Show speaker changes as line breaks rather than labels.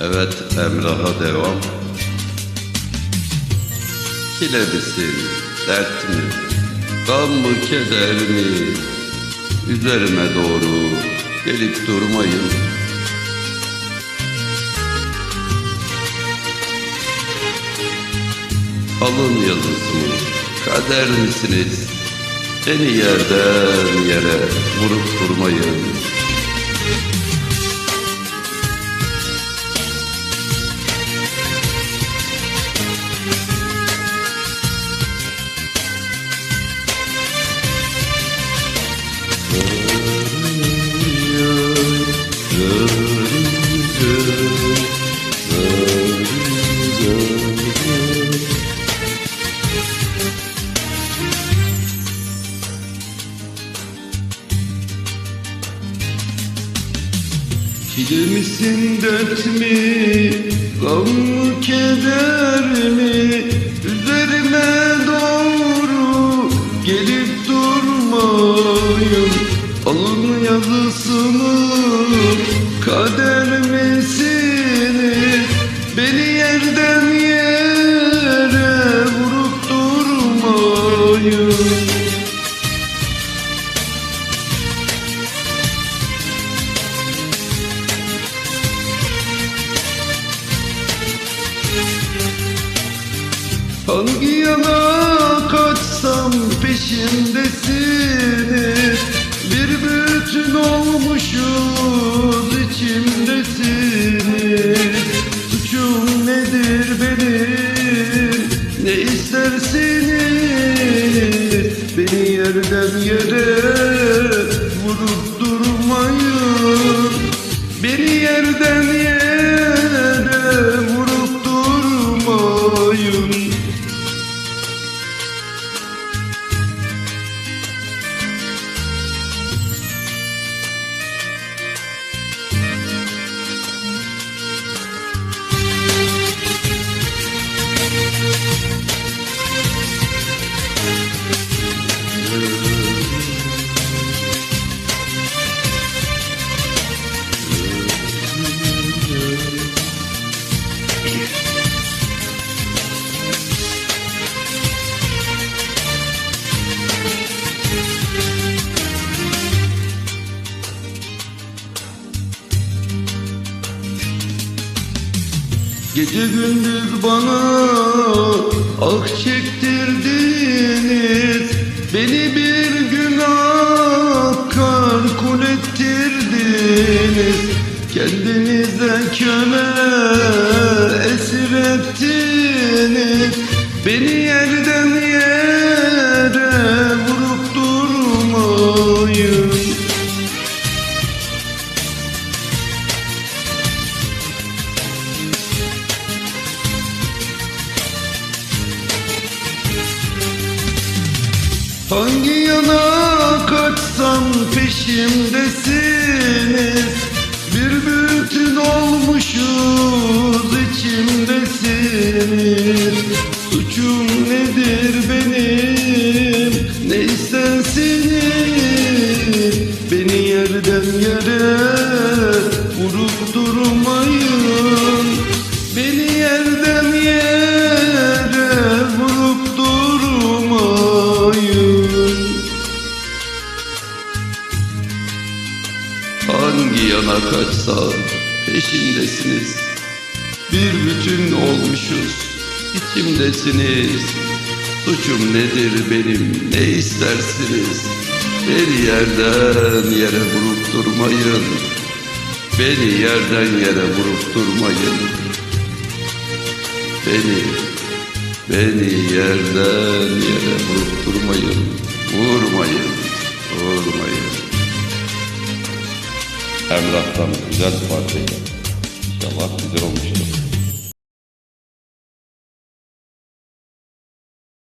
Evet Emrah'a devam. Çile misin, dert mi, gam mı, keder mi? Üzerime doğru gelip durmayın. Alın yazısı mı, kader misiniz? Beni yerden yere vurup durmayın. Çile misin dert mi, gam mı keder mi? Üzerime doğru gelip durmayın Alın yazısını kader Hangi yana kaçsam peşimdesiniz Bir bütün olmuşuz içimdesiniz Suçum nedir benim? Ne istersiniz? Beni yerden yere vurup durmayın. Beni yerden yere Gece gündüz bana ah çektirdiniz. Beni bir günah kul ettirdiniz. Kendinize köle esir ettiniz. Beni yerden yere vurup durmayın Hangi yana kaçsam peşimdesiniz? Bir bütün olmuşuz içimdesiniz. Suçum nedir benim Hangi yana kaçsam peşindesiniz. Bir bütün olmuşuz içimdesiniz. Suçum nedir benim ne istersiniz? Beni yerden yere vurup durmayın. Beni yerden yere vurup durmayın. Beni Beni yerden yere vurup durmayın. Vurmayın
Emrah'tan güzel parçayı. İnşallah güzel olmuştur.